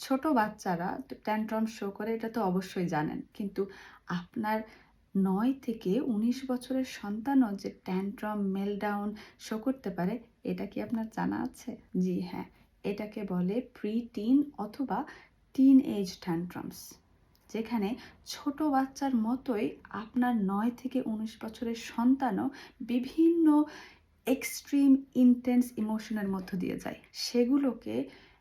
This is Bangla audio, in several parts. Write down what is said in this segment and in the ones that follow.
ছোট বাচ্চারা ট্যান্ট্রাম শো করে, এটা তো অবশ্যই জানেন। কিন্তু আপনার নয় থেকে উনিশ বছরের সন্তানও যে ট্যান্ট্রাম মেলডাউন শো করতে পারে, এটা কি আপনার জানা আছে? জি হ্যাঁ। এটাকে বলে প্রি টিন অথবা টিন এজ ট্যান্ট্রামস যেখানে ছোট বাচ্চার মতোই আপনার নয় থেকে উনিশ বছরের সন্তানও বিভিন্ন এক্সট্রিম ইন্টেন্স ইমোশনের মধ্য দিয়ে যায়। সেগুলোকে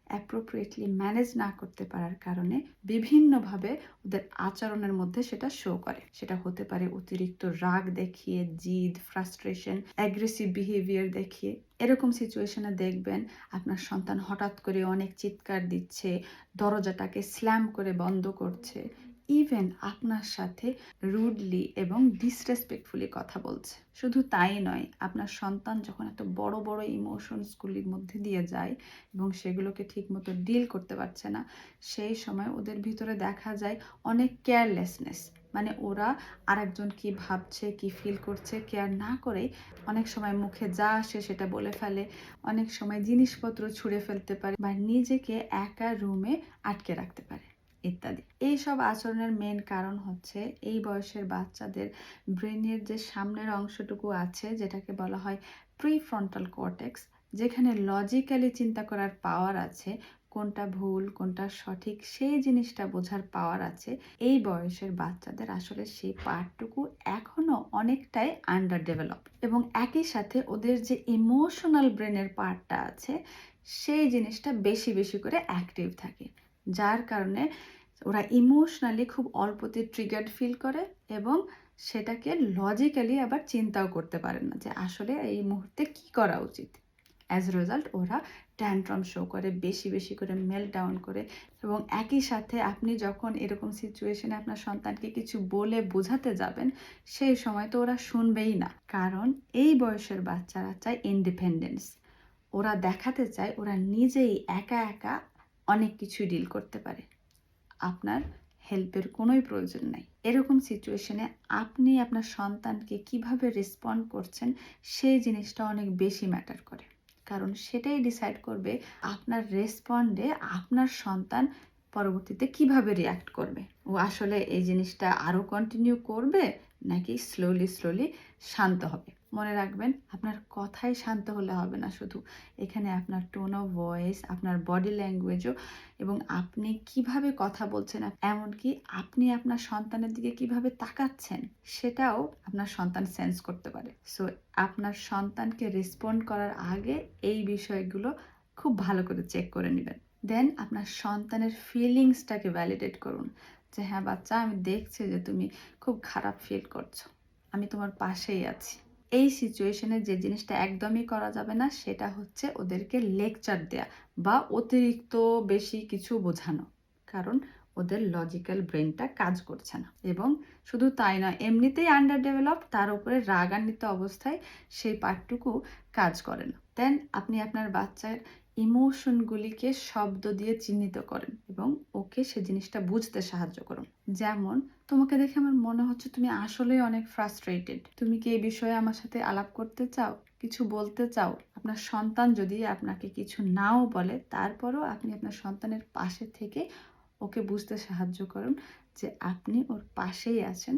অ্যাপ্রোপ্রিয়েটলি ম্যানেজ না করতে পারার কারণে বিভিন্নভাবে ওদের আচরণের মধ্যে সেটা শো করে। সেটা হতে পারে অতিরিক্ত রাগ দেখিয়ে, জিদ ফ্রাস্ট্রেশন অ্যাগ্রেসিভ বিহেভিয়ার দেখিয়ে। এরকম সিচুয়েশনে দেখবেন আপনার সন্তান হঠাৎ করে অনেক চিৎকার দিচ্ছে, দরজাটাকে স্ল্যাম করে বন্ধ করছে। ইভেন আপনার সাথে রুডলি এবং ডিসরেসপেক্টফুলি কথা বলছে। শুধু তাই নয়, আপনার সন্তান যখন এত বড় বড় ইমোশনসগুলির মধ্যে দিয়ে যায় এবং সেগুলোকে ঠিকমতো ডিল করতে পারছে না, সেই সময় ওদের ভিতরে দেখা যায় অনেক কেয়ারলেসনেস মানে ওরা আরেকজন কি ভাবছে, কি ফিল করছে কেয়ার না করে অনেক সময় মুখে যা আসে সেটা বলে ফেলে, অনেক সময় জিনিসপত্র ছুঁড়ে ফেলতে পারে বা নিজেকে একা রুমে আটকে রাখতে পারে। ইত্যাদি। এইসব আচরণের মেন কারণ হচ্ছে এই বয়সের বাচ্চাদের ব্রেনের যে সামনের অংশটুকু আছে, যেটাকে বলা হয় প্রি ফ্রন্টাল কর্টেক্স যেখানে লজিক্যালি চিন্তা করার পাওয়ার আছে, কোনটা ভুল, কোনটা সঠিক, সেই জিনিসটা বোঝার পাওয়ার আছে, এই বয়সের বাচ্চাদের আসলে সেই পার্টটুকু এখনও অনেকটাই আন্ডার ডেভেলপ এবং একই সাথে ওদের যে ইমোশনাল ব্রেনের পার্টটা আছে, সেই জিনিসটা বেশি বেশি করে অ্যাক্টিভ থাকে। যার কারণে ওরা ইমোশনালি খুব অল্পতে ট্রিগার্ড ফিল করে এবং সেটাকে লজিক্যালি আবার চিন্তাও করতে পারে না যে আসলে এই মুহূর্তে কি করা উচিত। অ্যাজ রেজাল্ট ওরা ট্যান্ট্রাম শো করে, বেশি বেশি করে মেল ডাউন করে এবং একই সাথে আপনি যখন এরকম সিচুয়েশনে আপনার সন্তানকে কিছু বলে বোঝাতে যাবেন, সেই সময় তো ওরা শুনবেই না। কারণ এই বয়সের বাচ্চারা চায় ইন্ডিপেন্ডেন্স ওরা দেখাতে চায়, ওরা নিজেই একা একা অনেক কিছুই ডিল করতে পারে। আপনার হেল্পের কোনোই প্রয়োজন নাই। এরকম সিচুয়েশনে আপনি আপনার সন্তানকে কীভাবে রেসপন্ড করছেন, সেই জিনিসটা অনেক বেশি ম্যাটার করে। কারণ সেটাই ডিসাইড করবে আপনার রেসপন্ডে আপনার সন্তান পরবর্তীতে কীভাবে রিয়াক্ট করবে? ও আসলে এই জিনিসটা আরও কন্টিনিউ করবে নাকি স্লোলি স্লোলি শান্ত হবে? মনে রাখবেন, আপনার কথাই শান্ত হলে হবে না শুধু। এখানে আপনার টোন অফ ভয়েস আপনার বডি ল্যাঙ্গুয়েজও এবং আপনি কীভাবে কথা বলছেন, এমনকি আপনি আপনার সন্তানের দিকে কীভাবে তাকাচ্ছেন, সেটাও আপনার সন্তান সেন্স করতে পারে। সো আপনার সন্তানকে রেসপন্ড করার আগে এই বিষয়গুলো খুব ভালো করে চেক করে নেবেন। দেন আপনার সন্তানের ফিলিংসটাকে ভ্যালিডেট করুন। যে হ্যাঁ বাচ্চা, আমি দেখছি যে তুমি খুব খারাপ ফিল করছ। আমি তোমার পাশেই আছি। এই সিচুয়েশনে যে জিনিসটা একদমই করা যাবে না, সেটা হচ্ছে ওদেরকে লেকচার দেয়া বা অতিরিক্ত বেশি কিছু বোঝানো। কারণ ওদের লজিক্যাল ব্রেনটা কাজ করছে না। এবং শুধু তাই নয়, এমনিতেই আন্ডার ডেভেলপ তার উপরে রাগান্বিত অবস্থায় সেই পার্টটুকু কাজ করে না। দেন আপনি আপনার বাচ্চার ইমোশনগুলিকে শব্দ দিয়ে চিহ্নিত করেন এবং ওকে সে জিনিসটা বুঝতে সাহায্য করুন। যেমন, তোমাকে দেখে আমার মনে হচ্ছে তুমি আসলেই অনেক ফ্রাস্ট্রেটেড তুমি কি এই বিষয়ে আমার সাথে আলাপ করতে চাও? কিছু বলতে চাও? আপনার সন্তান যদি আপনাকে কিছু নাও বলে, তারপরও আপনি আপনার সন্তানের পাশে থেকে ওকে বুঝতে সাহায্য করুন যে আপনি ওর পাশেই আছেন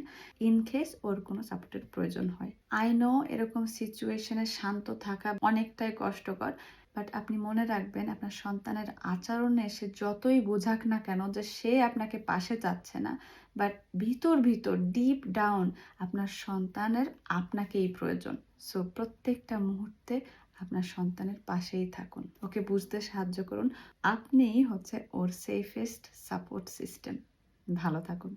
ইন কেস ওর কোনো সাপোর্টের প্রয়োজন হয়। আই নো এরকম সিচুয়েশনে শান্ত থাকা অনেকটাই কষ্টকর বাট আপনি মনে রাখবেন আপনার সন্তানের আচরণে সে যতই বোঝাক না কেন যে সে আপনাকে পাশে চাচ্ছে না বাট ভিতর ভিতর ডিপ ডাউন আপনার সন্তানের আপনাকেই প্রয়োজন। সো প্রত্যেকটা মুহূর্তে আপনার সন্তানের পাশেই থাকুন। ওকে বুঝতে সাহায্য করুন। আপনি হচ্ছে ওর সেফেস্ট সাপোর্ট সিস্টেম ভালো থাকুন।